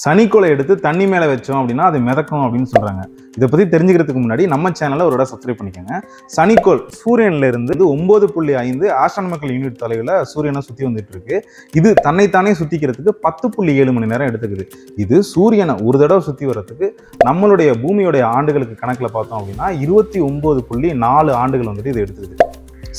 சனிக்கோலை எடுத்து தண்ணி மேலே வச்சோம் அப்படின்னா அது மிதக்கும் அப்படின்னு சொல்கிறாங்க இதை பற்றி தெரிஞ்சுக்கிறதுக்கு முன்னாடி நம்ம சேனலை ஒரு சப்ஸ்கிரைப் பண்ணிக்கோங்க. சனிக்கோள் சூரியன்ல இருந்து ஒன்பது புள்ளி ஐந்து ஆஸ்ட்ரானமிக்கல் யூனிட் தொலைவில் சூரியனை சுற்றி வந்துட்டு இருக்கு. இது தன்னைத்தானே சுற்றிக்கிறதுக்கு பத்து புள்ளி ஏழு மணி நேரம் எடுத்துக்குது. இது சூரியனை ஒரு தடவை சுற்றி வர்றதுக்கு நம்மளுடைய பூமியோடைய ஆண்டுகளுக்கு கணக்கில் பார்த்தோம் அப்படின்னா இருபத்தி ஒன்பது புள்ளி நாலு ஆண்டுகள் வந்துட்டு இது எடுத்துக்குது.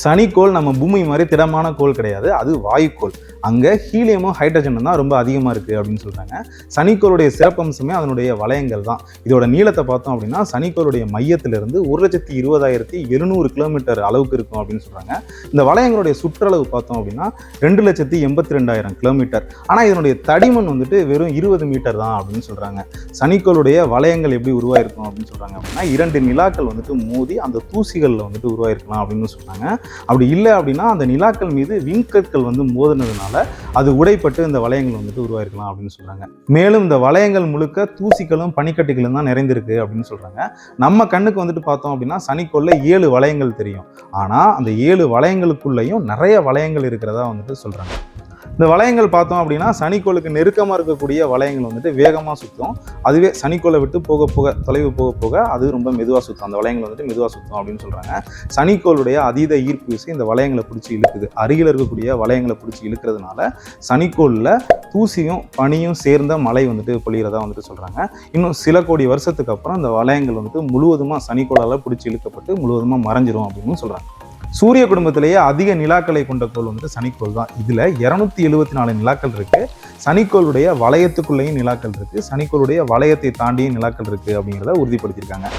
சனிக்கோள் நம்ம பூமி மாதிரி திடமான கோள் கிடையாது. அது வாயுக்கோள். அங்கே ஹீலியமும் ஹைட்ரஜனும் தான் ரொம்ப அதிகமாக இருக்குது அப்படின்னு சொல்கிறாங்க சனிக்கோளுடைய சிறப்பம்சமே அதனுடைய வளையங்கள் தான். இதோட நீளத்தை பார்த்தோம் அப்படின்னா சனிக்கோளுடைய மையத்திலிருந்து ஒரு லட்சத்தி இருபதாயிரத்தி எழுநூறு கிலோமீட்டர் அளவுக்கு இருக்கும் அப்படின்னு சொல்கிறாங்க இந்த வளையங்களுடைய சுற்றளவு பார்த்தோம் அப்படின்னா ரெண்டு லட்சத்தி எண்பத்தி ரெண்டாயிரம் கிலோமீட்டர். ஆனால் இதனுடைய தடிமன் வந்துட்டு வெறும் இருபது மீட்டர் தான் அப்படின்னு சொல்கிறாங்க சனிக்கோளுடைய வளையங்கள் எப்படி உருவாயிருக்கும் அப்படின்னு சொல்கிறாங்க அப்படின்னா இரண்டு நிலாக்கள் வந்துட்டு மோதி அந்த தூசிகளில் வந்துட்டு உருவாயிருக்கலாம் அப்படின்னு சொன்னாங்க அப்படி இல்லை அப்படின்னா அந்த நிலாக்கள் மீது விண்கற்கள் வந்து மோதினதுனால அது உடைப்பட்டு இந்த வளையங்கள் வந்துட்டு உருவாயிருக்கலாம் அப்படின்னு சொல்றாங்க. மேலும் இந்த வளையங்கள் முழுக்க தூசிகளும் பனிக்கட்டிகளும் தான் நிறைந்திருக்கு அப்படின்னு சொல்றாங்க. நம்ம கண்ணுக்கு வந்துட்டு பார்த்தோம் அப்படின்னா சனிக்கொள்ள ஏழு வளையங்கள் தெரியும். ஆனா அந்த ஏழு வளையங்களுக்குள்ளேயும் நிறைய வளையங்கள் இருக்கிறதா வந்துட்டு சொல்றாங்க. இந்த வளையங்கள் பார்த்தோம் அப்படின்னா சனிக்கோளுக்கு நெருக்கமாக இருக்கக்கூடிய வளையங்கள் வந்துட்டு வேகமாக சுற்றும் அதுவே சனிக்கோளை விட்டு போக போக தொலைவு போக போக அது ரொம்ப மெதுவாக சுற்றும் அந்த வளையங்கள் வந்துட்டு மெதுவாக சுற்றும் அப்படின்னு சொல்கிறாங்க சனிக்கோளுடைய அதீத ஈர்ப்பு விசை இந்த வளையங்களை பிடிச்சி இழுக்குது. அருகில் இருக்கக்கூடிய வளையங்களை பிடிச்சி இழுக்கிறதுனால சனிக்கோளில் தூசியும் பனியும் சேர்ந்த மழை வந்துட்டு பொழிகிறதா வந்துட்டு சொல்கிறாங்க இன்னும் சில கோடி வருஷத்துக்கு அப்புறம் இந்த வளையங்கள் வந்துட்டு முழுவதுமாக சனிக்கோளால் பிடிச்சி இழுக்கப்பட்டு முழுவதுமாக மறைஞ்சிரும் அப்படின்னு சொல்கிறாங்க சூரிய குடும்பத்திலேயே அதிக நிலாக்களை கொண்ட கோள் வந்து சனிக்கோள் தான். இதில் இருநூத்தி எழுபத்தி நாலு நிலாக்கள் இருக்கு. சனிக்கோளுடைய வளையத்துக்குள்ளேயும் நிலாக்கள் இருக்கு. சனிக்கோளுடைய வளையத்தை தாண்டியும் நிலாக்கள் இருக்கு அப்படிங்கிறத உறுதிப்படுத்தியிருக்காங்க.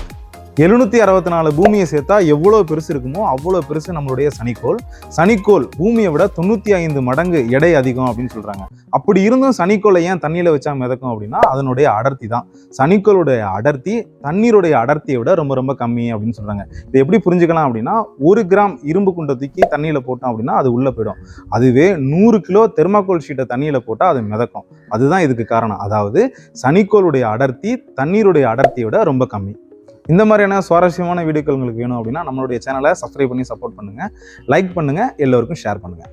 எழுநூத்தி அறுபத்தி நாலு பூமியை சேர்த்தா எவ்வளோ பெருசு இருக்குமோ அவ்வளோ பெருசு நம்மளுடைய சனிக்கோள். சனிக்கோள் பூமியை விட தொண்ணூத்தி ஐந்து மடங்கு எடை அதிகம் அப்படின்னு சொல்றாங்க. அப்படி இருந்தும் சனிக்கோளை ஏன் தண்ணியில வச்சா மிதக்கும் அப்படின்னா அதனுடைய அடர்த்தி தான். சனிக்கோளுடைய அடர்த்தி தண்ணீருடைய அடர்த்தியை விட ரொம்ப ரொம்ப கம்மி அப்படின்னு சொல்றாங்க. இதை எப்படி புரிஞ்சுக்கலாம் அப்படின்னா ஒரு கிராம் இரும்பு குண்டை தூக்கி தண்ணியில போட்டோம் அப்படின்னா அது உள்ள போயிடும். அதுவே நூறு கிலோ தெர்மாக்கோல் ஷீட்டை தண்ணியில போட்டால் அது மிதக்கும். அதுதான் இதுக்கு காரணம். அதாவது சனிக்கோளுடைய அடர்த்தி தண்ணீருடைய அடர்த்தியை விட ரொம்ப கம்மி. இந்த மாதிரியான சுவாரஸ்யமான வீடியோக்கள் உங்களுக்கு வேணும் அப்படின்னா நம்மளுடைய சேனலை சப்ஸ்கிரைப் பண்ணி சப்போர்ட் பண்ணுங்கள் லைக் பண்ணுங்கள் எல்லோருக்கும் ஷேர் பண்ணுங்கள்